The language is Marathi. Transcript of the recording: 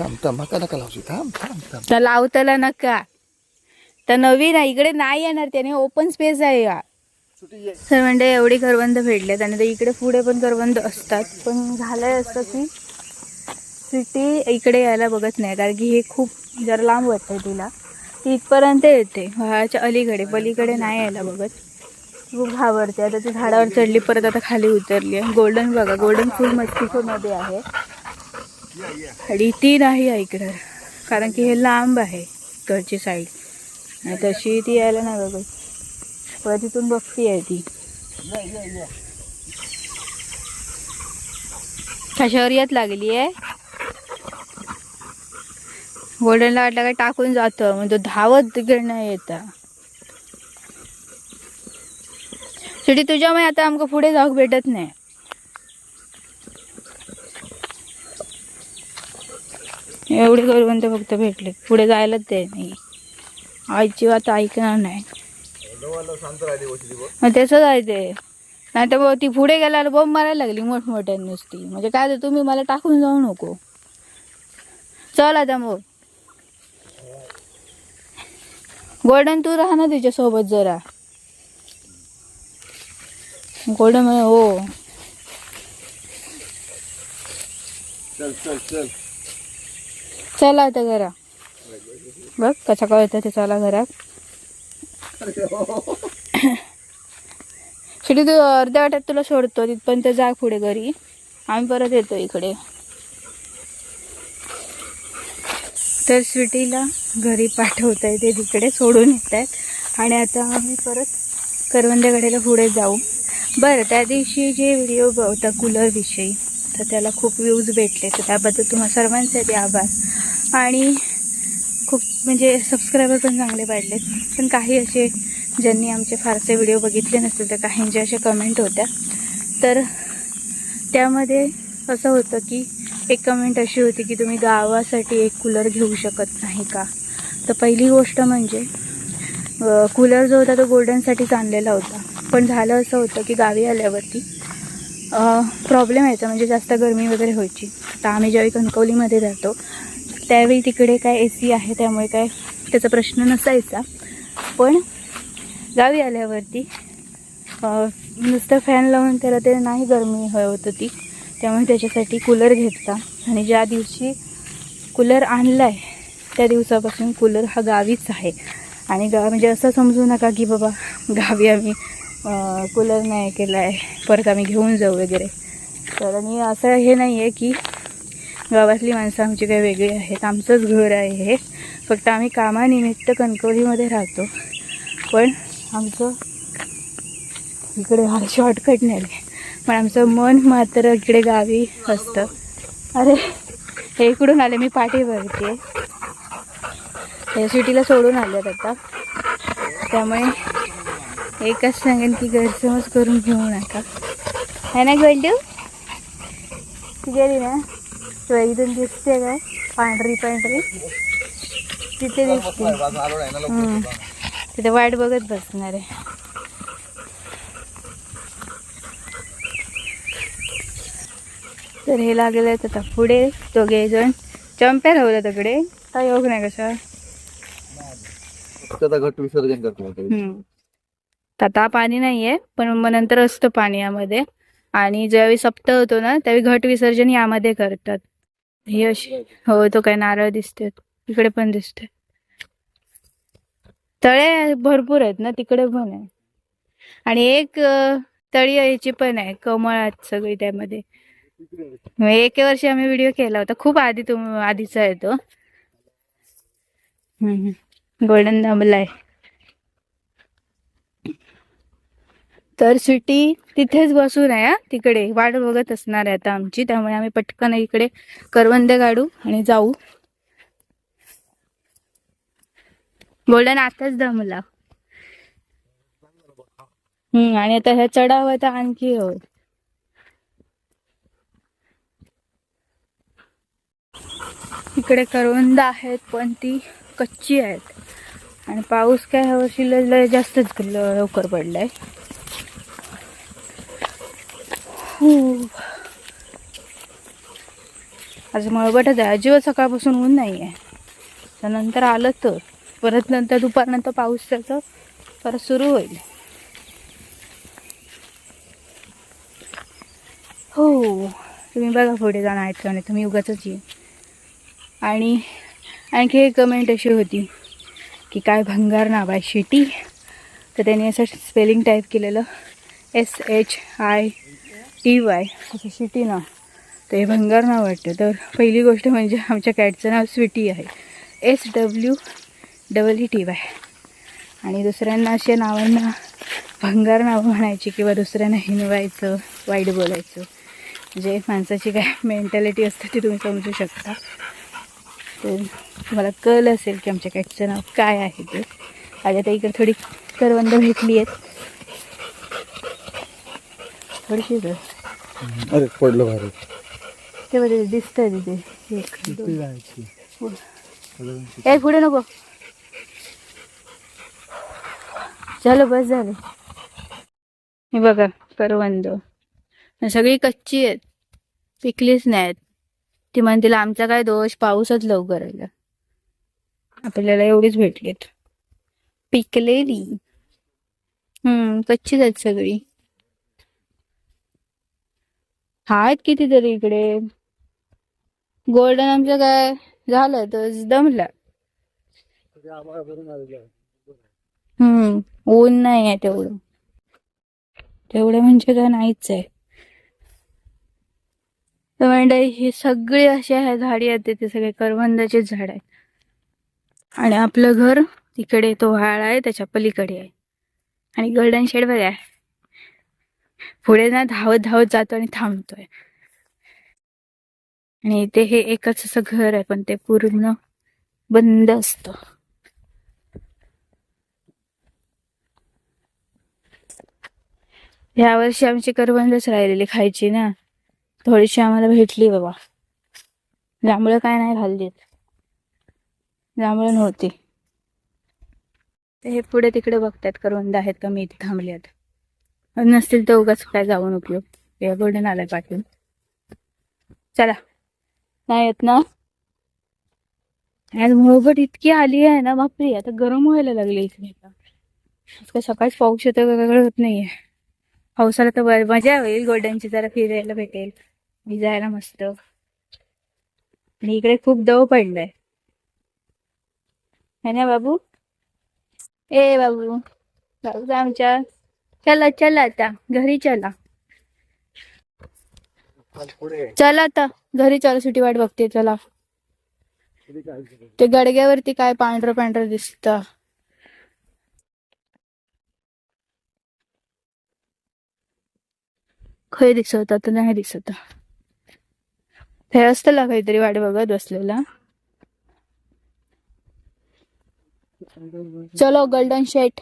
थांब थांब मका नका लावशी थांब थांब थांब. तर लावताला नका. तर नवीन आहे इकडे नाही येणार त्याने ओपन स्पेस आहे या तर म्हणजे एवढी करवंद भेटलेत आणि ते इकडे पुढे पण करवंद असतात. पण झालंय असतं की सिटी इकडे यायला बघत नाही कारण की हे खूप जरा लांब वाटतंय तिला. ती इथपर्यंत येते व्हाळाच्या अलीकडे पलीकडे नाही यायला बघत. खूप घाबरते. आता ती झाडावर चढली परत आता खाली उतरली आहे. गोल्डन बघा गोल्डन फुल मस्तीचं मध्ये आहे. रीती नाही ऐकणार. कारण की हे लांब आहे इकडची साईड आणि तशी ती यायला नाही बघत तिथून बघती आहे ती. कशावर येत लागली आहे. गोल्डनला वाटलं काय टाकून जातं. म्हणजे तो धावत तिकडनं येता. शेवटी तुझ्यामुळे आता आमका पुढे जाऊक भेटत नाही. एवढे करवंत फक्त भेटले. पुढे जायलाच ते नाही. आईची वात ऐकणार नाही. मग तसंच आहे ते. नाही तर ती पुढे गेल्यावर बॉम्ब मारायला लागली मोठमोठ्या नुसती. म्हणजे काय तर तुम्ही मला टाकून जाऊ नको. चल आता मग. गोल्डन तू राहा ना तिच्यासोबत जरा. गोल्डन हो. चल चल चल. चला आता घरा बघ कसा कळतं ते चला घरात. शेवटी तू अर्ध्या वाट्यात तुला सोडतो तिथपर्यंत जा पुढे घरी. आम्ही परत येतो इकडे. तर स्वीटीला घरी पाठवतं आहे ते तिकडे सोडून येत आहेत आणि आता आम्ही परत करवंद्याकडेला पुढे जाऊ. बरं त्या दिवशी जे व्हिडिओ होता कूलरविषयी तर त्याला खूप व्ह्यूज भेटले. तर त्याबद्दल तुम्हा सर्वांसाठी आभार. आणि खूप म्हणजे सबस्क्रायबर पण चांगले वाढलेत. पण काही असे ज्यांनी आमचे फारसे व्हिडिओ बघितले नसतील तर काहींचे असे कमेंट होत्या. तर त्यामध्ये असं होतं की एक कमेंट अशी होती की तुम्ही गावासाठी एक कूलर घेऊ शकत नाही का? तर पहिली गोष्ट म्हणजे कूलर जो होता तो गोल्डनसाठीच आणलेला होता. पण झालं असं होतं की गावी आल्यावरती प्रॉब्लेम यायचा. म्हणजे जास्त गरमी वगैरे व्हायची. तर आम्ही ज्यावेळी कणकवलीमध्ये राहतो त्यावेळी तिकडे काय ए सी आहे त्यामुळे काय त्याचा प्रश्न नसायचा. पण गावी आल्यावरती नुसतं फॅन लावून त्याला ते नाही गरमी होत होती. त्यामुळे त्याच्यासाठी कूलर घेतला. आणि ज्या दिवशी कूलर आणला आहे त्या दिवसापासून कूलर हा गावीच आहे. आणि गा म्हणजे असं समजू नका की बाबा गावी आम्ही कूलर नाही केला आहे परत आम्ही घेऊन जाऊ वगैरे. तर आणि असं हे नाही आहे की गावातली माणसं आमची काही वेगळी आहेत. आमचंच घर आहे हे. फक्त आम्ही कामानिमित्त कणकवलीमध्ये राहतो. पण आमचं इकडे हा शॉर्टकट नाही पण आमचं मन मात्र इकडे गावी असतं. अरे हे इकडून आले मी पाठी भरते हे सिटीला सोडून आल्यात आता. त्यामुळे एकच सांगेन की गैरसमज करून घेऊ नका. है ना गोल्डू गेली ना? तुला इथून दिसते काय पांढरी पांढरी. तिथे दिसते. तिथे वाट बघत बसणार आहे. तर हे लागलेलं आहे आता पुढे दोघे जण. चंप्या राहू तिकडे काय योग नाही कशा घट विसर्जन करतो आता. पाणी नाहीये पण मग नंतर असतं पाणी यामध्ये. आणि ज्यावेळी सप्त होतो ना त्यावेळी घट विसर्जन यामध्ये करतात. ही अशी हो तो काय नारळ दिसते इकडे पण दिसते तळे भरपूर आहेत ना तिकडे पण आहे. आणि एक तळी याची पण आहे कमळात सगळी त्यामध्ये. एक वर्षी आम्ही व्हिडिओ केला होता खूप आधी तुम आधीचा आहे तो. गोल्डन दामला आहे. तर सिटी तिथेच बसून आहे तिकडे वाट बघत असणार आहे आता आमची. त्यामुळे आम्ही पटकन इकडे करवंदे काढू आणि जाऊ. गोल्डन आताच दमला हम्म आणि आता ह्या चढावं तर आणखी हो. इकडे करवंद आहेत पण ती कच्ची आहेत. आणि पाऊस काय ह्या वर्षी लय जास्तच लवकर पडलाय. खूप. आज मळबटच आहे अजिबात सकाळपासून ऊन नाही आहे त्यानंतर आलं तर परत नंतर दुपारनंतर पाऊस त्याचं परत सुरू होईल. हो तुम्ही बघा पुढे जाणार आहेत का नाही तुम्ही उगाच येईल आणि आणखी एक कमेंट अशी होती की काय भंगार नाव आहे शिटी. तर त्यांनी असं स्पेलिंग टाईप केलेलं S H I T Y. असं शिटी नाव. तर हे भंगार नाव वाटतं. तर पहिली गोष्ट म्हणजे आमच्या कॅटचं नाव स्वीटी आहे. S W double E T Y आणि दुसऱ्यांना अशा नावांना भंगार नावं म्हणायची किंवा दुसऱ्यांना हिनवायचं वाईट बोलायचं. म्हणजे माणसाची काय मेंटॅलिटी असते ती तुम्ही समजू शकता. तर तुम्हाला कळलं असेल की आमच्या कॅटचं नाव काय आहे ते. माझ्या आता इकडे थोडी करवंद भेटली आहेत. थोडीशी अरे पडलं भारी. ते बघ दिसतंय तिथे एक दोन. ए पुढे नको. झालं बस झालं. हे बघा करवंद. सगळी कच्ची आहेत. पिकलीच नाहीत ती म्हणतील आमचा काय दोष? पाऊसच लवकर आला. आपल्याला एवढीच भेटलीत. पिकलेली. हम्म कच्चीच आहेत सगळी. आहेत कितीतरी इकडे. गोल्डन आमचं काय झालं तर दमला हम्म ऊन नाही आहे तेवढं. तेवढं म्हणजे काय नाहीच आहे. तर मंडळी हे सगळे असे आहे झाडी आहेत ते सगळे करवंदाचे झाड आहेत. आणि आपलं घर तिकडे तो व्हाळ आहे त्याच्या पलीकडे आहे. आणि गोल्डन शेड बघा आहे. पुढे ना धावत धावत जातो आणि थांबतोय. आणि इथे हे एकच असं घर आहे पण ते पूर्ण बंद असतं. ह्या वर्षी आमची करवंदच राहिलेली खायची ना. थोडीशी आम्हाला भेटली बाबा. जांभळं काय नाही खाल्लीत जांभळं नव्हती. ते हे पुढे तिकडे बघतात करवंद आहेत का मी इथे थांबले आहेत. नसतील तर उगाच काय जाऊन उपयोग. या गोल्डन आलाय पाठवून. चला. नाही येत ना? आज मुळबट इतकी आली आहे ना बापरी आता गरम व्हायला लागली इकडे. आता. पाऊस येतो वेगळं होत नाहीये. पावसाला तर मजा होईल गोल्डनची जरा फिरायला भेटेल. भिजायला मस्त. आणि इकडे खूप दव पडलाय. है ना बाबू? ए बाबू बाबू आमच्या. चला चला आता. घरी चला. चला आता. घरी चला सुटी वाट बघते चला. ते गडग्यावरती काय पांढरं पांढरं दिसत. खय दिसत आता नाही दिसत. हे असतला काहीतरी वाट बघत बसलेला. चलो गोल्डन शेट